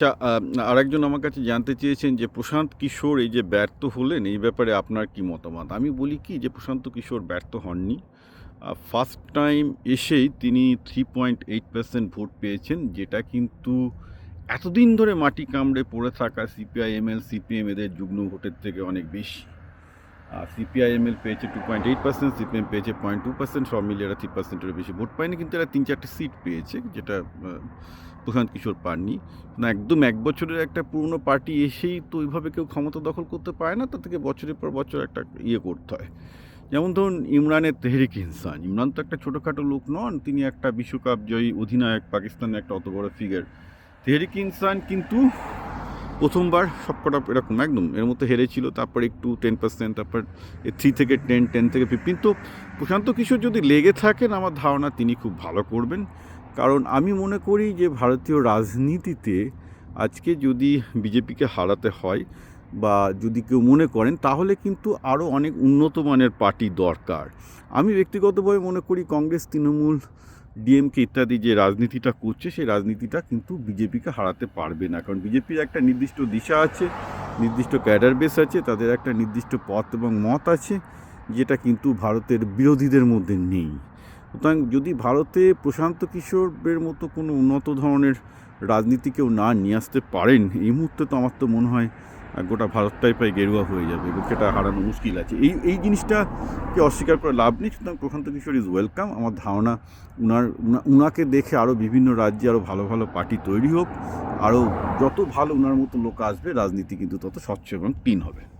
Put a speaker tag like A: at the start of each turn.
A: আচ্ছা আরেকজন আমার কাছে জানতে চেয়েছেন যে প্রশান্ত কিশোর এই যে ব্যর্থ হলেন, এই ব্যাপারে আপনার কি মতামত? আমি বলি কি যে প্রশান্ত কিশোর ব্যর্থ হননি। ফার্স্ট টাইম এসেই তিনি three point eight percent vote পেয়েছেন, যেটা কিন্তু এতদিন ধরে মাটি কামড়ে পড়ে থাকা সিপিআইএমএল সিপিএম এদের যুগ্ম ভোটের থেকে অনেক বেশি। সিপিআইএমএল পেয়েছে two point eight percent CPM পেয়েছে পয়েন্ট টু পার্সেন্ট সব মিলিয়ে এরা থ্রি পার্সেন্টের বেশি ভোট পায়নি, কিন্তু এরা তিন চারটে সিট পেয়েছে, যেটা প্রশান্ত কিশোর পাননি। না, একদম এক বছরের একটা পুরনো পার্টি এসেই তো ওইভাবে কেউ ক্ষমতা দখল করতে পারে না, তার থেকে বছরের পর বছর একটা ইয়ে করতে হয়। যেমন ধরুন ইমরানের তেহরিক ইনসান, ইমরান তো একটা ছোটোখাটো লোক নন, তিনি একটা বিশ্বকাপ জয়ী অধিনায়ক, পাকিস্তানের একটা অত বড় ফিগার তেহরিক ইনসান কিন্তু প্রথমবার সবকটা এরকম, একদম। এর মধ্যে হেরেছিল তারপর একটু টেন পার্সেন্ট তারপর থ্রি থেকে টেন টেন থেকে ফিফটিন তো প্রশান্ত কিশোর যদি লেগে থাকেন, আমার ধারণা তিনি খুব ভালো করবেন। কারণ আমি মনে করি যে ভারতীয় রাজনীতিতে আজকে যদি বিজেপিকে হারাতে হয় বা যদি কেউ মনে করেন, তাহলে কিন্তু আরও অনেক উন্নত মানের পার্টি দরকার। আমি ব্যক্তিগতভাবে মনে করি কংগ্রেস, তৃণমূল ডিএমকে ইত্যাদি যে রাজনীতিটা করছে, সেই রাজনীতিটা কিন্তু বিজেপিকে হারাতে পারবে না। কারণ বিজেপির একটা নির্দিষ্ট দিশা আছে, নির্দিষ্ট ক্যাডার বেস আছে, তাদের একটা নির্দিষ্ট পথ এবং মত আছে, যেটা কিন্তু ভারতের বিরোধীদের মধ্যে নেই। সুতরাং যদি ভারতে প্রশান্ত কিশোরের মতো কোনো উন্নত ধরনের রাজনীতি কেউ না নিয়ে আসতে পারেন, এই মুহূর্তে তো আমার তো মনে হয় গোটা ভারতটাই প্রায় গেরুয়া হয়ে যাবে সেটা হারানো মুশকিল আছে। এই এই জিনিসটাকে অস্বীকার করে লাভ নেই, সুতরাং প্রশান্ত কিশোর ইজ ওয়েলকাম আমার ধারণা উনার, উনা- উনাকে দেখে আরও বিভিন্ন রাজ্যে আরও ভালো ভালো পার্টি তৈরি হোক আরও যত ভালো উনার মতো লোক আসবে, রাজনীতি কিন্তু তত স্বচ্ছ এবং ক্লিন হবে।